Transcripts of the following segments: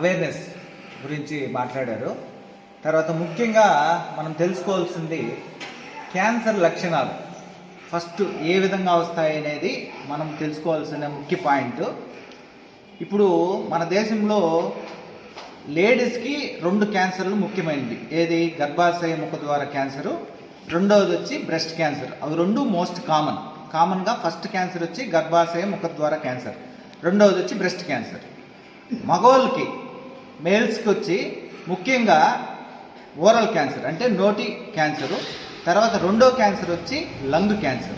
Awareness గురించి మాట్లాడారు. తర్వాత ముఖ్యంగా మనం తెలుసుకోవాల్సింది క్యాన్సర్ లక్షణాలు. ఫస్ట్ ఏ విధంగా వస్తాయి అనేది మనం తెలుసుకోవాల్సిన ముఖ్య పాయింట్. ఇప్పుడు మన దేశంలో లేడీస్కి రెండు క్యాన్సర్లు ముఖ్యమైనవి. ఏది? గర్భాశయ ముఖ ద్వారా క్యాన్సరు రెండవది వచ్చి బ్రెస్ట్ క్యాన్సర్. అవి రెండు మోస్ట్ కామన్. కామన్గా ఫస్ట్ క్యాన్సర్ వచ్చి గర్భాశయ ముఖ ద్వారా క్యాన్సర్. రెండవది వచ్చి బ్రెస్ట్ క్యాన్సర్. మగవాళ్ళకి మేల్స్కి వచ్చి ముఖ్యంగా ఓరల్ క్యాన్సర్ అంటే నోటి క్యాన్సరు తర్వాత రెండో క్యాన్సర్ వచ్చి లంగ్ క్యాన్సర్.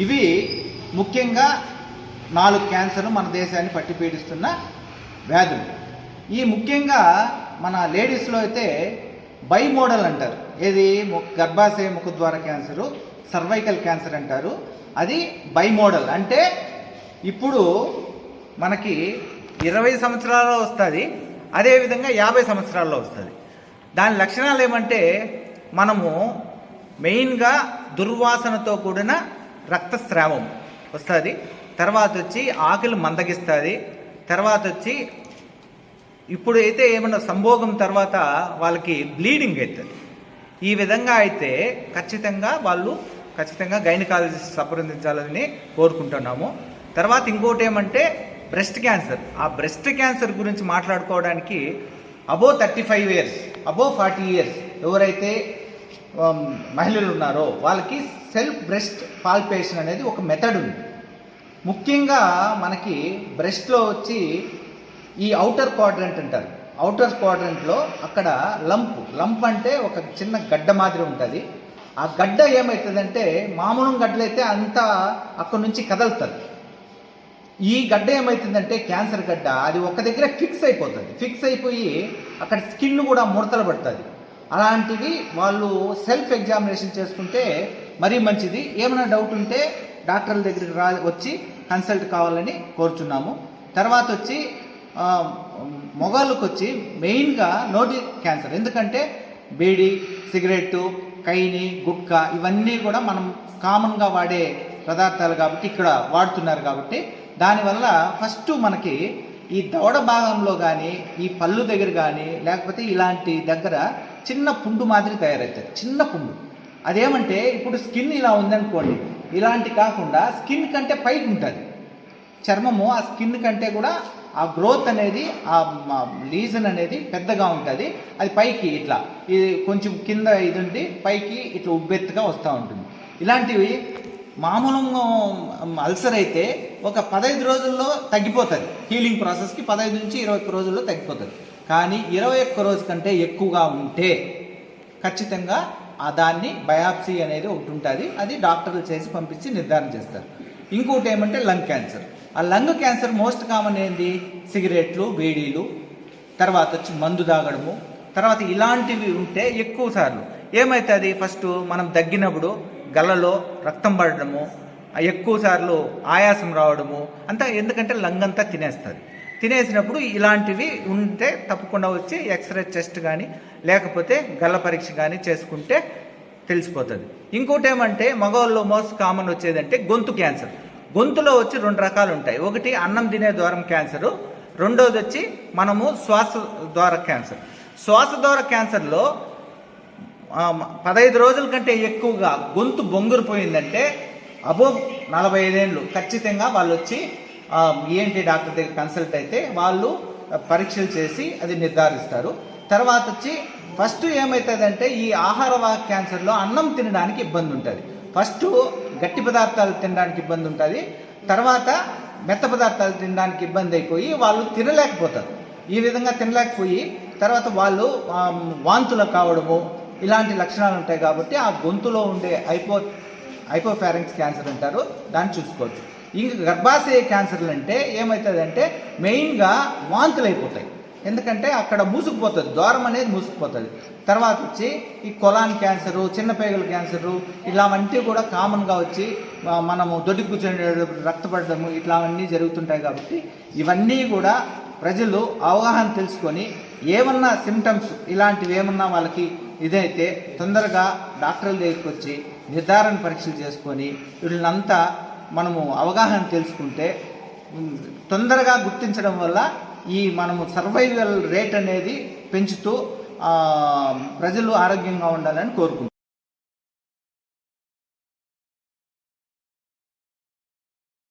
ఇవి ముఖ్యంగా నాలుగు క్యాన్సర్లు మన దేశాన్ని పట్టి పీడిస్తున్న వ్యాధులు. ఈ ముఖ్యంగా మన లేడీస్లో అయితే బై మోడల్ అంటారు. ఏది? ము- గర్భాశయ ముఖద్వార క్యాన్సరు సర్వైకల్ క్యాన్సర్ అంటారు. అది బై మోడల్ అంటే ఇప్పుడు మనకి ఇరవై సంవత్సరాల్లో వస్తుంది. అదేవిధంగా యాభై సంవత్సరాల్లో వస్తుంది. దాని లక్షణాలు ఏమంటే మనము మెయిన్గా దుర్వాసనతో కూడిన రక్తస్రావం వస్తుంది. తర్వాత వచ్చి ఆకలి మందగిస్తుంది. తర్వాత వచ్చి ఇప్పుడు అయితే ఏమన్నా సంభోగం తర్వాత వాళ్ళకి బ్లీడింగ్ అవుతుంది ఈ విధంగా అయితే ఖచ్చితంగా వాళ్ళు ఖచ్చితంగా గైనకాలజిస్ట్ సంప్రదించాలని కోరుకుంటున్నాము. తర్వాత ఇంకోటి ఏమంటే బ్రెస్ట్ క్యాన్సర్. ఆ బ్రెస్ట్ క్యాన్సర్ గురించి మాట్లాడుకోవడానికి above thirty five years above forty years ఎవరైతే um, మహిళలు ఉన్నారో వాళ్ళకి సెల్ఫ్ బ్రెస్ట్ పాల్పేషన్ అనేది ఒక మెథడ్ ఉంది. ముఖ్యంగా మనకి బ్రెస్ట్లో వచ్చి ఈ అవుటర్ క్వాడ్రంట్ అంటారు. అవుటర్ క్వాడ్రంట్లో అక్కడ లంప్ లంప్ అంటే ఒక చిన్న గడ్డ మాదిరి ఉంటుంది. ఆ గడ్డ ఏమవుతుందంటే మామూలు గడ్డలైతే అంతా అక్కడ నుంచి కదలుతుంది ఈ గడ్డ ఏమవుతుందంటే క్యాన్సర్ గడ్డ. అది ఒక దగ్గర ఫిక్స్ అయిపోతుంది. ఫిక్స్ అయిపోయి అక్కడ స్కిన్ కూడా ముడతలు పడుతుంది. అలాంటివి వాళ్ళు సెల్ఫ్ ఎగ్జామినేషన్ చేసుకుంటే మరీ మంచిది. ఏమైనా డౌట్ ఉంటే డాక్టర్ల దగ్గరికి రా వచ్చి కన్సల్ట్ కావాలని కోరుచున్నాము. తర్వాత వచ్చి ఆ, మొగాళ్ళకు వచ్చి మెయిన్గా నోటి క్యాన్సర్. ఎందుకంటే బీడి సిగరెట్టు కైని గుక్క ఇవన్నీ కూడా మనం కామన్గా వాడే పదార్థాలు కాబట్టి ఇక్కడ వాడుతున్నారు కాబట్టి దానివల్ల ఫస్ట్ మనకి ఈ దవడ భాగంలో కానీ ఈ పళ్ళు దగ్గర కానీ లేకపోతే ఇలాంటి దగ్గర చిన్న పుండు మాదిరి తయారవుతుంది చిన్న పుండు. అదేమంటే ఇప్పుడు స్కిన్ ఇలా ఉందనుకోండి ఇలాంటి కాకుండా స్కిన్ కంటే పైకి ఉంటుంది. చర్మము ఆ స్కిన్ కంటే కూడా ఆ గ్రోత్ అనేది ఆ లీజన్ అనేది పెద్దగా ఉంటుంది. అది పైకి ఇట్లా ఇది కొంచెం కింద ఇది ఉండి పైకి ఇట్లా ఉబ్బెత్తుగా వస్తూ ఉంటుంది. ఇలాంటివి మామూలుగా అల్సర్ అయితే ఒక పదహైదు రోజుల్లో తగ్గిపోతుంది. హీలింగ్ ప్రాసెస్కి పదహైదు నుంచి ఇరవై ఒక్క రోజుల్లో తగ్గిపోతుంది. కానీ ఇరవై ఒక్క రోజు కంటే ఎక్కువగా ఉంటే ఖచ్చితంగా ఆ దాన్ని బయాప్సీ అనేది ఒకటి ఉంటుంది. అది డాక్టర్లు చేసి పంపించి నిర్ధారణ చేస్తారు. ఇంకోటి ఏమంటే లంగ్ క్యాన్సర్. ఆ లంగ్ క్యాన్సర్ మోస్ట్ కామన్ ఏంది? సిగరెట్లు బీడీలు తర్వాత వచ్చి మందు తాగడము తర్వాత ఇలాంటివి ఉంటే ఎక్కువ సార్లు. ఏమవుతుంది ఫస్ట్ మనం తగ్గినప్పుడు గల్లలో రక్తం పడడము ఎక్కువసార్లు ఆయాసం రావడము అంతా ఎందుకంటే లంగ్ అంతా తినేస్తుంది. తినేసినప్పుడు ఇలాంటివి ఉంటే తప్పకుండా వచ్చి ఎక్స్రే చెస్ట్ కానీ లేకపోతే గల్ల పరీక్ష కానీ చేసుకుంటే తెలిసిపోతుంది. ఇంకోటి ఏమంటే మగవాళ్ళలో మోస్ట్ కామన్ వచ్చేదంటే గొంతు క్యాన్సర్. గొంతులో వచ్చి రెండు రకాలు ఉంటాయి ఒకటి అన్నం తినే ద్వారం క్యాన్సరు రెండోది వచ్చి మనము శ్వాస ద్వార క్యాన్సర్. శ్వాస ద్వార క్యాన్సర్లో పదహైదు రోజుల కంటే ఎక్కువగా గొంతు బొంగురిపోయిందంటే అబో నలభై ఐదేళ్ళు ఖచ్చితంగా వాళ్ళు వచ్చి ఏంటి డాక్టర్ దగ్గర కన్సల్ట్ అయితే వాళ్ళు పరీక్షలు చేసి అది నిర్ధారిస్తారు. తర్వాత వచ్చి ఫస్ట్ ఏమవుతుందంటే ఈ ఆహార క్యాన్సర్లో అన్నం తినడానికి ఇబ్బంది ఉంటుంది ఫస్ట్ గట్టి పదార్థాలు తినడానికి ఇబ్బంది ఉంటుంది తర్వాత మెత్త పదార్థాలు తినడానికి ఇబ్బంది అయిపోయి వాళ్ళు తినలేకపోతారు. ఈ విధంగా తినలేకపోయి తర్వాత వాళ్ళు వాంతులు కావడము ఇలాంటి లక్షణాలు ఉంటాయి కాబట్టి ఆ గొంతులో ఉండే హైపో ఐపోఫారింగ్స్ క్యాన్సర్ అంటారు. దాన్ని చూసుకోవచ్చు. ఇంక గర్భాశయ క్యాన్సర్లు అంటే ఏమవుతుందంటే మెయిన్గా వాంతులు అయిపోతాయి. ఎందుకంటే అక్కడ మూసుకుపోతుంది. ద్వారం అనేది మూసుకుపోతుంది. తర్వాత వచ్చి ఈ కొలాన్ క్యాన్సరు చిన్నపేగల క్యాన్సరు ఇలాంటివి కూడా కామన్గా వచ్చి మనము దొడ్డి కూర్చొని రక్తపడము ఇట్లావన్నీ జరుగుతుంటాయి కాబట్టి ఇవన్నీ కూడా ప్రజలు అవగాహన తెలుసుకొని ఏమన్నా సిమ్టమ్స్ ఇలాంటివి ఏమన్నా వాళ్ళకి ఇదైతే తొందరగా డాక్టర్ల దగ్గరికి వచ్చి నిర్ధారణ పరీక్షలు చేసుకొని వీళ్ళనంతా మనము అవగాహన తెలుసుకుంటే తొందరగా గుర్తించడం వల్ల ఈ మనము సర్వైవల్ రేట్ అనేది పెంచుతూ ప్రజలు ఆరోగ్యంగా ఉండాలని కోరుకుంటున్నాం.